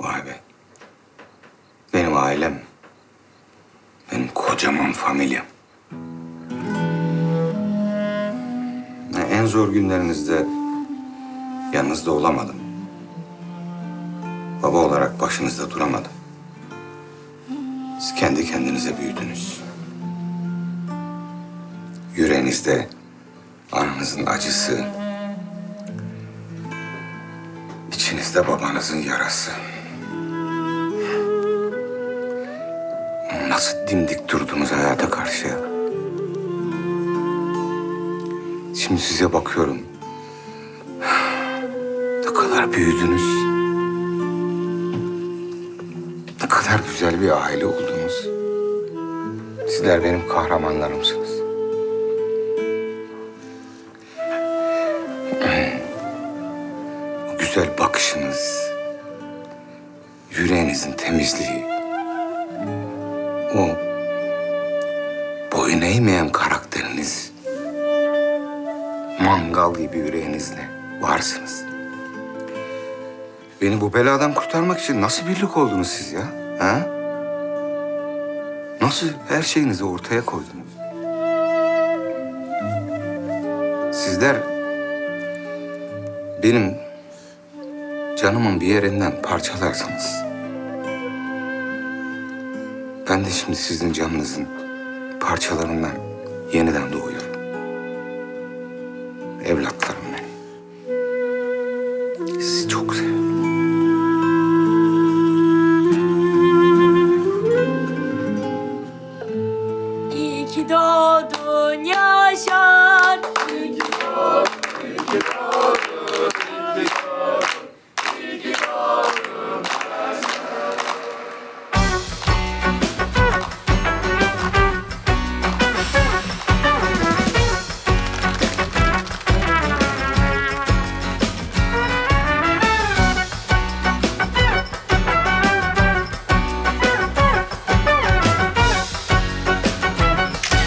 Vay be. Benim ailem. Benim kocaman familyam. Ya En zor günlerinizde yanınızda olamadım. Baba olarak başınızda duramadım. Siz kendi kendinize büyüdünüz. Yüreğinizde ananızın acısı, içinizde babanızın yarası. Nasıl dimdik durdunuz hayata karşı? Şimdi size bakıyorum. Ne kadar büyüdünüz. Ne kadar güzel bir aile oldunuz. Sizler benim kahramanlarımsınız. Güzel bakışınız, yüreğinizin temizliği, o boyun eğmeyen karakteriniz, mangal gibi yüreğinizle varsınız. Beni bu beladan kurtarmak için nasıl birlik oldunuz siz ya? Ha? Nasıl her şeyinizi ortaya koydunuz? Sizler benim canımın bir yerinden parçalarsınız. Ben de şimdi sizin canınızın parçalarından yeniden doğuyorum. Evlatlarım benim. Sizi çok seviyorum. İyi ki doğdun Yaşar.